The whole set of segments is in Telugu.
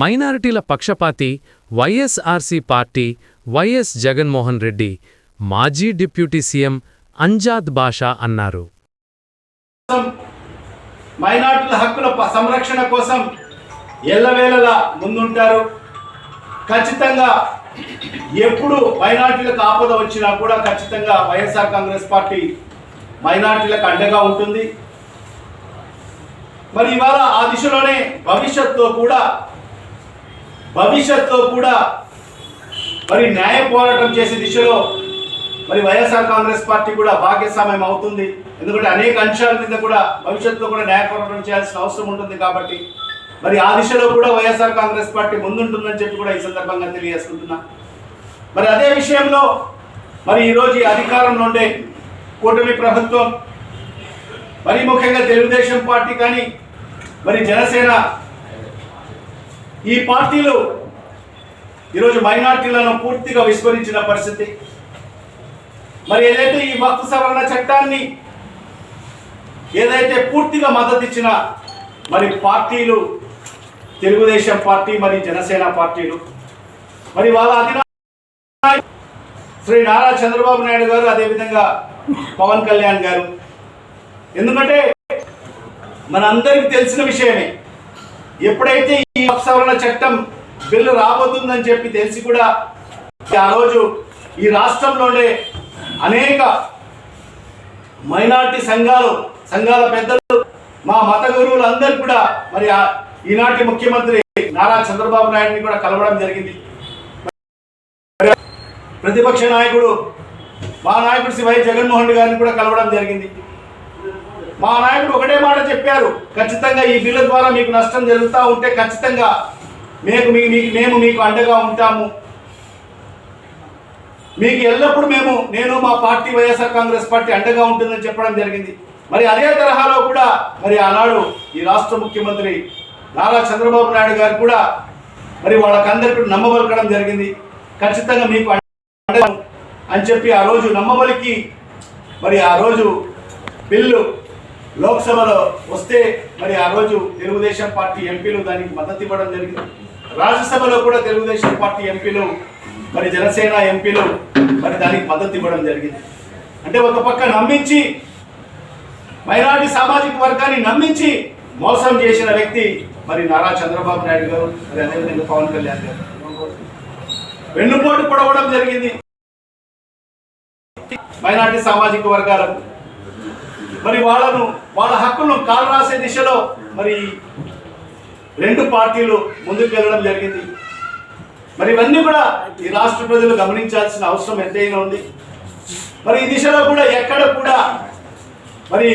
మైనారిటీల పక్షపాతి YSRC party YS Jaganmohan Reddy మాజీ డిప్యూటీ సీఎం అంజాద్ బాషా అన్నారు. మైనార్టీల హక్కుల సంరక్షణ కోసం ఎల్లవేళలా ముందుంటారు. ఖచ్చితంగా ఎప్పుడు మైనార్టీలకు ఆపద వచ్చినా కూడా ఖచ్చితంగా వైఎస్ఆర్ కాంగ్రెస్ పార్టీ మైనార్టీలకు అండగా ఉంటుంది. మరి ఇవాళ ఆ దిశలోనే భవిష్యత్తులో కూడా భవిష్యత్తులో కూడా మరి న్యాయ పోరాటం చేసే దిశలో మరి వైఎస్ఆర్ కాంగ్రెస్ పార్టీ కూడా భాగస్వామ్యం అవుతుంది. ఎందుకంటే అనేక అంశాల మీద కూడా భవిష్యత్తులో కూడా న్యాయ పోరాటం చేయాల్సిన అవసరం ఉంటుంది కాబట్టి మరి ఆ దిశలో కూడా వైఎస్ఆర్ కాంగ్రెస్ పార్టీ ముందుంటుందని చెప్పి కూడా ఈ సందర్భంగా తెలియజేసుకుంటున్నా. మరి అదే విషయంలో మరి ఈరోజు ఈ అధికారంలో ఉండే కూటమి ప్రభుత్వం మరి ముఖ్యంగా తెలుగుదేశం పార్టీ కానీ మరి జనసేన ఈ పార్టీలు ఈరోజు మైనార్టీలను పూర్తిగా విస్మరించిన పరిస్థితి. మరి ఏదైతే ఈ వక్త సవరణ చట్టాన్ని ఏదైతే పూర్తిగా మద్దతు ఇచ్చిన మరి పార్టీలు తెలుగుదేశం పార్టీ మరి జనసేన పార్టీలు మరి వాళ్ళ అధినాయ శ్రీ నారా చంద్రబాబు నాయుడు గారు అదేవిధంగా పవన్ కళ్యాణ్ గారు. ఎందుకంటే మన తెలిసిన విషయమే ఎప్పుడైతే ఈ సవరణ చట్టం బిల్లు రాబోతుందని చెప్పి తెలిసి కూడా ఆ రోజు ఈ రాష్ట్రంలోనే అనేక మైనార్టీ సంఘాలు సంఘాల పెద్దలు మా మత గురువులు అందరు కూడా మరి ఈనాటి ముఖ్యమంత్రి నారా చంద్రబాబు నాయుడిని కూడా కలవడం జరిగింది. ప్రతిపక్ష నాయకుడు మా నాయకుడు శ్రీ వై జగన్మోహన్ రెడ్డి గారిని కూడా కలవడం జరిగింది. మా నాయకుడు ఒకటే మాట చెప్పారు. ఖచ్చితంగా ఈ బిల్లు ద్వారా మీకు నష్టం జరుగుతూ ఉంటే ఖచ్చితంగా మేము మీకు మేము మీకు అండగా ఉంటాము. మీకు ఎల్లప్పుడూ మేము నేను మా పార్టీ వైఎస్ఆర్ కాంగ్రెస్ పార్టీ అండగా ఉంటుందని చెప్పడం జరిగింది. మరి అదే తరహాలో కూడా మరి ఆనాడు ఈ రాష్ట్ర ముఖ్యమంత్రి నారా చంద్రబాబు నాయుడు గారు కూడా మరి వాళ్ళకందరికీ నమ్మబలకడం జరిగింది. ఖచ్చితంగా మీకు అని చెప్పి ఆ రోజు నమ్మబలికి మరి ఆ రోజు బిల్లు లోక్సభలో వస్తే మరి ఆ రోజు తెలుగుదేశం పార్టీ ఎంపీలు దానికి మద్దతు ఇవ్వడం జరిగింది. రాజ్యసభలో కూడా తెలుగుదేశం పార్టీ ఎంపీలు మరి జనసేన ఎంపీలు మరి దానికి మద్దతు ఇవ్వడం జరిగింది. అంటే ఒక పక్క నమ్మించి మైనార్టీ సామాజిక వర్గాన్ని నమ్మించి మోసం చేసిన వ్యక్తి మరి నారా చంద్రబాబు నాయుడు గారు మరి అదేవిధంగా పవన్ కళ్యాణ్ గారు. వెన్నుపోటు పొడవడం జరిగింది. మైనార్టీ సామాజిక వర్గాలకు మరి వాళ్ళను వాళ్ళ హక్కులను కాలు రాసే దిశలో మరి రెండు పార్టీలు ముందుకు వెళ్ళడం జరిగింది. మరి ఇవన్నీ కూడా ఈ రాష్ట్ర ప్రజలు గమనించాల్సిన అవసరం ఎంతైనా ఉంది. మరి ఈ దిశలో కూడా ఎక్కడ కూడా మరి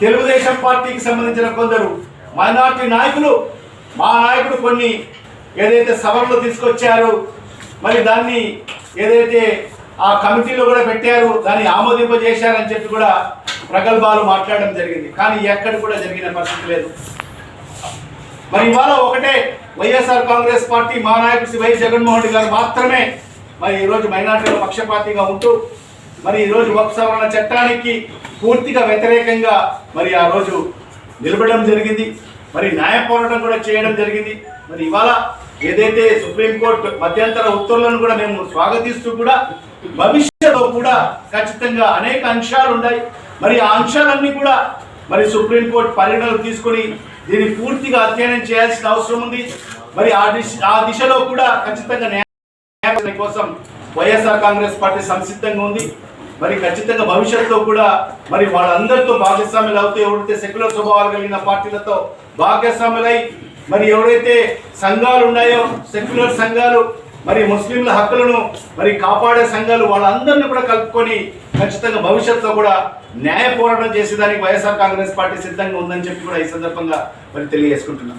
తెలుగుదేశం పార్టీకి సంబంధించిన కొందరు మైనార్టీ నాయకులు మా నాయకుడు కొన్ని ఏదైతే సవరణలు తీసుకొచ్చారు మరి దాన్ని ఏదైతే ఆ కమిటీలో కూడా పెట్టారు దాన్ని ఆమోదింపజేశారని చెప్పి కూడా ప్రగల్భాలు మాట్లాడడం జరిగింది. కానీ ఎక్కడ కూడా జరిగిన పరిస్థితి లేదు. మరి ఇవాళ ఒకటే వైఎస్ఆర్ కాంగ్రెస్ పార్టీ మా నాయకుడు శ్రీ వై జగన్మోహన్ రెడ్డి గారు మాత్రమే మరి ఈరోజు మైనార్టీల పక్షపాతిగా ఉంటూ మరి ఈరోజు వక్ సవరణ చట్టానికి పూర్తిగా వ్యతిరేకంగా మరి ఆ రోజు నిలబడడం జరిగింది. మరి న్యాయ పోరాటం కూడా చేయడం జరిగింది. మరి ఇవాళ ఏదైతే సుప్రీంకోర్టు మధ్యంతర ఉత్తర్వులను కూడా మేము స్వాగతిస్తూ కూడా భవిష్యత్తులో కూడా ఖచ్చితంగా అనేక అంశాలు ఉన్నాయి మరి ఆ అంశాలన్నీ కూడా మరి సుప్రీంకోర్టు పరిగణనలు తీసుకొని దీన్ని పూర్తిగా అధ్యయనం చేయాల్సిన అవసరం ఉంది. మరి ఆ దిశ ఆ దిశలో కూడా ఖచ్చితంగా న్యాయ కోసం వైఎస్ఆర్ కాంగ్రెస్ పార్టీ సంసిద్ధంగా ఉంది. మరి ఖచ్చితంగా భవిష్యత్తులో కూడా మరి వాళ్ళందరితో భాగస్వాములు అవుతూ ఎవరైతే సెక్యులర్ స్వభావాలు కలిగిన పార్టీలతో భాగస్వాములై మరి ఎవరైతే సంఘాలు ఉన్నాయో సెక్యులర్ సంఘాలు మరి ముస్లింల హక్కులను మరి కాపాడే సంఘాలు వాళ్ళందరినీ కూడా కలుపుకొని ఖచ్చితంగా భవిష్యత్తులో కూడా న్యాయ పోరాటం చేసేదానికి వైఎస్ఆర్ కాంగ్రెస్ పార్టీ సిద్ధంగా ఉందని చెప్పి కూడా ఈ సందర్భంగా మరి తెలియజేసుకుంటున్నాం.